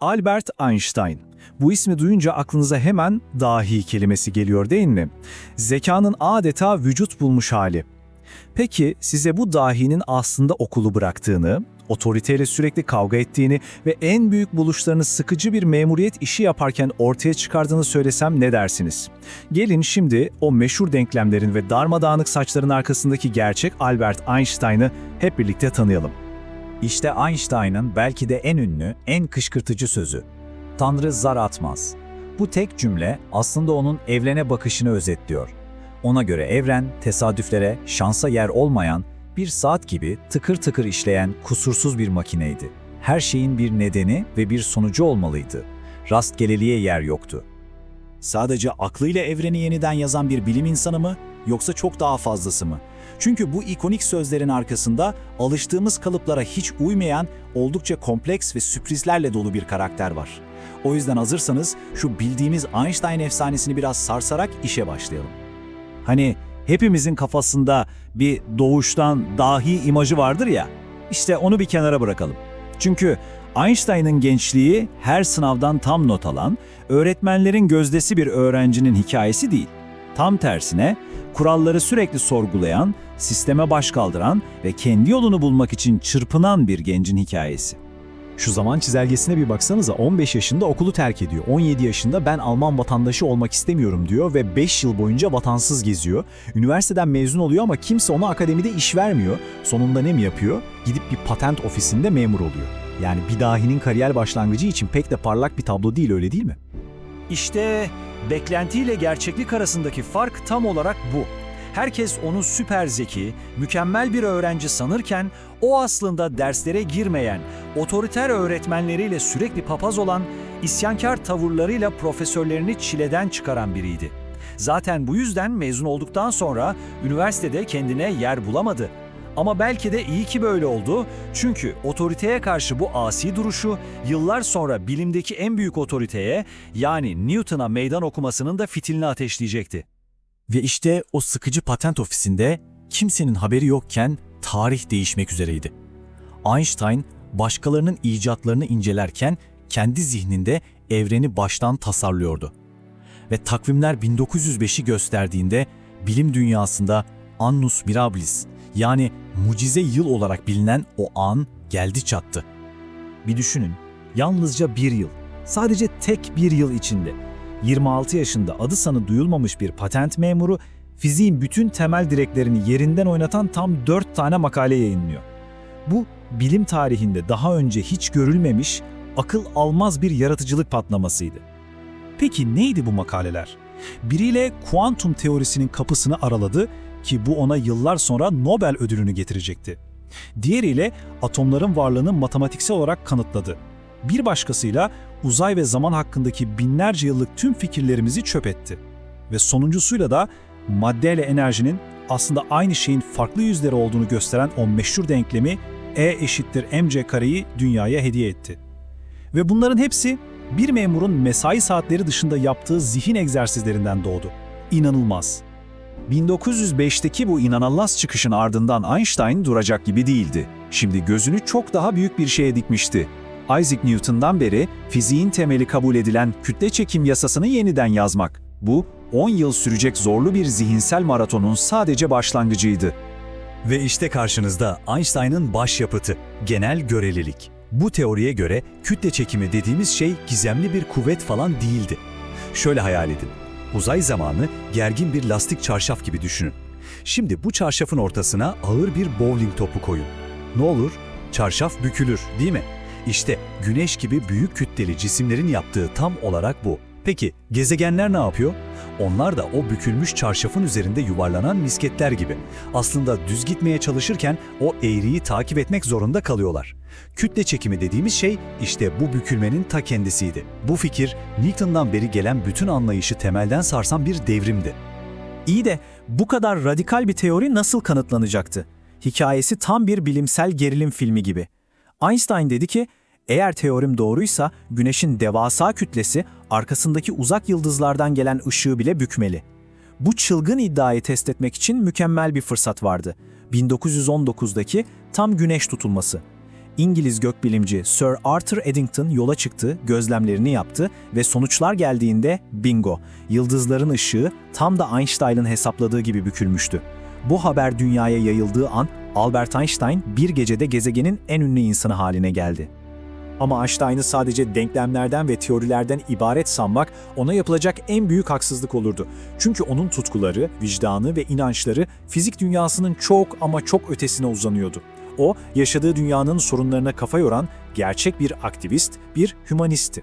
Albert Einstein. Bu ismi duyunca aklınıza hemen dahi kelimesi geliyor değil mi? Zekanın adeta vücut bulmuş hali. Peki size bu dahinin aslında okulu bıraktığını, otoriteyle sürekli kavga ettiğini ve en büyük buluşlarını sıkıcı bir memuriyet işi yaparken ortaya çıkardığını söylesem ne dersiniz? Gelin şimdi o meşhur denklemlerin ve darmadağınık saçların arkasındaki gerçek Albert Einstein'ı hep birlikte tanıyalım. İşte Einstein'ın belki de en ünlü, en kışkırtıcı sözü. Tanrı zar atmaz. Bu tek cümle aslında onun evrene bakışını özetliyor. Ona göre evren, tesadüflere, şansa yer olmayan, bir saat gibi tıkır tıkır işleyen kusursuz bir makineydi. Her şeyin bir nedeni ve bir sonucu olmalıydı. Rastgeleliğe yer yoktu. Sadece aklıyla evreni yeniden yazan bir bilim insanı mı, yoksa çok daha fazlası mı? Çünkü bu ikonik sözlerin arkasında alıştığımız kalıplara hiç uymayan, oldukça kompleks ve sürprizlerle dolu bir karakter var. O yüzden hazırsanız şu bildiğimiz Einstein efsanesini biraz sarsarak işe başlayalım. Hani hepimizin kafasında bir doğuştan dahi imajı vardır ya, işte onu bir kenara bırakalım. Çünkü Einstein'ın gençliği her sınavdan tam not alan, öğretmenlerin gözdesi bir öğrencinin hikayesi değil. Tam tersine kuralları sürekli sorgulayan, sisteme baş kaldıran ve kendi yolunu bulmak için çırpınan bir gencin hikayesi. Şu zaman çizelgesine bir baksanıza 15 yaşında okulu terk ediyor. 17 yaşında ben Alman vatandaşı olmak istemiyorum diyor ve 5 yıl boyunca vatansız geziyor. Üniversiteden mezun oluyor ama kimse ona akademide iş vermiyor. Sonunda ne mi yapıyor? Gidip bir patent ofisinde memur oluyor. Yani bir dahinin kariyer başlangıcı için pek de parlak bir tablo değil öyle değil mi? İşte beklentiyle gerçeklik arasındaki fark tam olarak bu. Herkes onu süper zeki, mükemmel bir öğrenci sanırken o aslında derslere girmeyen, otoriter öğretmenleriyle sürekli papaz olan, isyankar tavırlarıyla profesörlerini çileden çıkaran biriydi. Zaten bu yüzden mezun olduktan sonra üniversitede kendine yer bulamadı. Ama belki de iyi ki böyle oldu. Çünkü otoriteye karşı bu asi duruşu yıllar sonra bilimdeki en büyük otoriteye yani Newton'a meydan okumasının da fitilini ateşleyecekti. Ve işte o sıkıcı patent ofisinde kimsenin haberi yokken tarih değişmek üzereydi. Einstein başkalarının icatlarını incelerken kendi zihninde evreni baştan tasarlıyordu. Ve takvimler 1905'i gösterdiğinde bilim dünyasında Annus Mirabilis yani mucize yıl olarak bilinen o an geldi çattı. Bir düşünün, yalnızca bir yıl, sadece tek bir yıl içinde 26 yaşında adı sanı duyulmamış bir patent memuru fiziğin bütün temel direklerini yerinden oynatan tam 4 tane makale yayınlıyor. Bu bilim tarihinde daha önce hiç görülmemiş, akıl almaz bir yaratıcılık patlamasıydı. Peki neydi bu makaleler? Biriyle kuantum teorisinin kapısını araladı ki bu ona yıllar sonra Nobel ödülünü getirecekti. Diğeriyle atomların varlığını matematiksel olarak kanıtladı. Bir başkasıyla uzay ve zaman hakkındaki binlerce yıllık tüm fikirlerimizi çöp etti. Ve sonuncusuyla da maddeyle enerjinin aslında aynı şeyin farklı yüzleri olduğunu gösteren o meşhur denklemi E eşittir mc kareyi dünyaya hediye etti. Ve bunların hepsi bir memurun mesai saatleri dışında yaptığı zihin egzersizlerinden doğdu. İnanılmaz. 1905'teki bu inanılmaz çıkışın ardından Einstein duracak gibi değildi. Şimdi gözünü çok daha büyük bir şeye dikmişti. Isaac Newton'dan beri fiziğin temeli kabul edilen kütle çekim yasasını yeniden yazmak. Bu 10 yıl sürecek zorlu bir zihinsel maratonun sadece başlangıcıydı. Ve işte karşınızda Einstein'ın başyapıtı, genel görelilik. Bu teoriye göre kütle çekimi dediğimiz şey gizemli bir kuvvet falan değildi. Şöyle hayal edin. Uzay zamanı gergin bir lastik çarşaf gibi düşünün. Şimdi bu çarşafın ortasına ağır bir bowling topu koyun. Ne olur? Çarşaf bükülür, değil mi? İşte güneş gibi büyük kütleli cisimlerin yaptığı tam olarak bu. Peki gezegenler ne yapıyor? Onlar da o bükülmüş çarşafın üzerinde yuvarlanan misketler gibi. Aslında düz gitmeye çalışırken o eğriyi takip etmek zorunda kalıyorlar. Kütle çekimi dediğimiz şey işte bu bükülmenin ta kendisiydi. Bu fikir Newton'dan beri gelen bütün anlayışı temelden sarsan bir devrimdi. İyi de bu kadar radikal bir teori nasıl kanıtlanacaktı? Hikayesi tam bir bilimsel gerilim filmi gibi. Einstein dedi ki, eğer teorim doğruysa güneşin devasa kütlesi arkasındaki uzak yıldızlardan gelen ışığı bile bükmeli. Bu çılgın iddiayı test etmek için mükemmel bir fırsat vardı. 1919'daki tam güneş tutulması. İngiliz gökbilimci Sir Arthur Eddington yola çıktı, gözlemlerini yaptı ve sonuçlar geldiğinde bingo, yıldızların ışığı tam da Einstein'ın hesapladığı gibi bükülmüştü. Bu haber dünyaya yayıldığı an Albert Einstein bir gecede gezegenin en ünlü insanı haline geldi. Ama Einstein'ı sadece denklemlerden ve teorilerden ibaret sanmak ona yapılacak en büyük haksızlık olurdu. Çünkü onun tutkuları, vicdanı ve inançları fizik dünyasının çok ama çok ötesine uzanıyordu. O, yaşadığı dünyanın sorunlarına kafa yoran gerçek bir aktivist, bir hümanistti.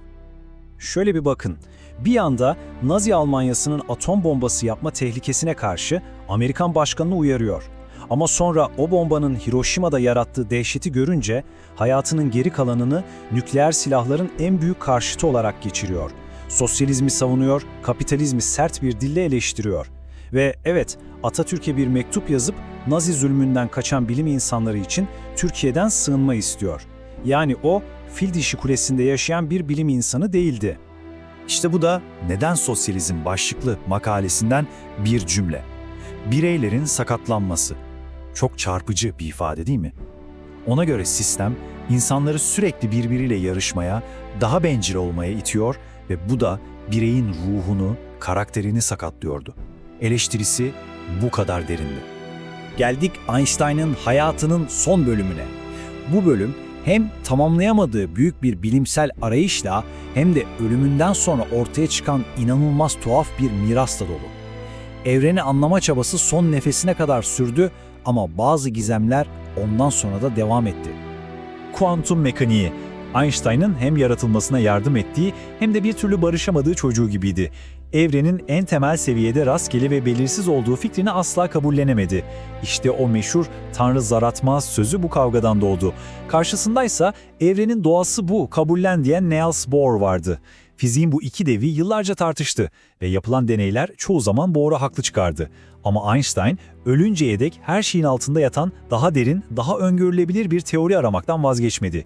Şöyle bir bakın. Bir yanda Nazi Almanyası'nın atom bombası yapma tehlikesine karşı Amerikan başkanını uyarıyor. Ama sonra o bombanın Hiroşima'da yarattığı dehşeti görünce hayatının geri kalanını nükleer silahların en büyük karşıtı olarak geçiriyor. Sosyalizmi savunuyor, kapitalizmi sert bir dille eleştiriyor. Ve evet, Atatürk'e bir mektup yazıp Nazi zulmünden kaçan bilim insanları için Türkiye'den sığınma istiyor. Yani o, fil dişi kulesinde yaşayan bir bilim insanı değildi. İşte bu da Neden Sosyalizm başlıklı makalesinden bir cümle. Bireylerin sakatlanması. Çok çarpıcı bir ifade değil mi? Ona göre sistem insanları sürekli birbiriyle yarışmaya, daha bencil olmaya itiyor ve bu da bireyin ruhunu, karakterini sakatlıyordu. Eleştirisi bu kadar derindi. Geldik Einstein'ın hayatının son bölümüne. Bu bölüm hem tamamlayamadığı büyük bir bilimsel arayışla hem de ölümünden sonra ortaya çıkan inanılmaz tuhaf bir mirasla dolu. Evreni anlama çabası son nefesine kadar sürdü ama bazı gizemler ondan sonra da devam etti. Kuantum mekaniği, Einstein'ın hem yaratılmasına yardım ettiği hem de bir türlü barışamadığı çocuğu gibiydi. Evrenin en temel seviyede rastgele ve belirsiz olduğu fikrini asla kabullenemedi. İşte o meşhur Tanrı zaratmaz sözü bu kavgadan doğdu. Karşısındaysa evrenin doğası bu, kabullen diyen Niels Bohr vardı. Fiziğin bu iki devi yıllarca tartıştı ve yapılan deneyler çoğu zaman Bohr'a haklı çıkardı. Ama Einstein ölünceye dek her şeyin altında yatan daha derin, daha öngörülebilir bir teori aramaktan vazgeçmedi.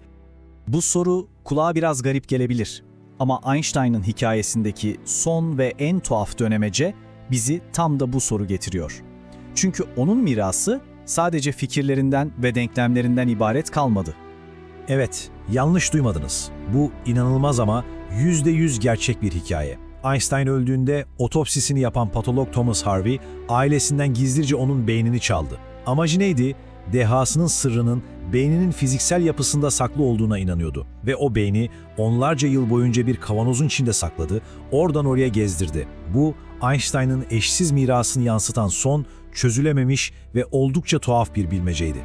Bu soru kulağa biraz garip gelebilir. Ama Einstein'ın hikayesindeki son ve en tuhaf dönemece bizi tam da bu soru getiriyor. Çünkü onun mirası sadece fikirlerinden ve denklemlerinden ibaret kalmadı. Evet, yanlış duymadınız. Bu inanılmaz ama %100 gerçek bir hikaye. Einstein öldüğünde otopsisini yapan patolog Thomas Harvey ailesinden gizlice onun beynini çaldı. Amacı neydi? Dehasının sırrının beyninin fiziksel yapısında saklı olduğuna inanıyordu. Ve o beyni onlarca yıl boyunca bir kavanozun içinde sakladı, oradan oraya gezdirdi. Bu Einstein'ın eşsiz mirasını yansıtan son, çözülememiş ve oldukça tuhaf bir bilmeceydi.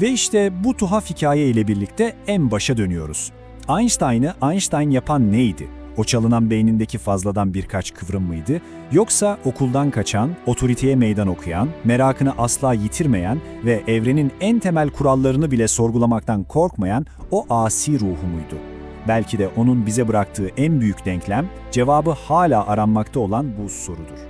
Ve işte bu tuhaf hikaye ile birlikte en başa dönüyoruz. Einstein'ı Einstein yapan neydi? O çalınan beynindeki fazladan birkaç kıvrım mıydı? Yoksa okuldan kaçan, otoriteye meydan okuyan, merakını asla yitirmeyen ve evrenin en temel kurallarını bile sorgulamaktan korkmayan o asi ruhu muydu? Belki de onun bize bıraktığı en büyük denklem, cevabı hala aranmakta olan bu sorudur.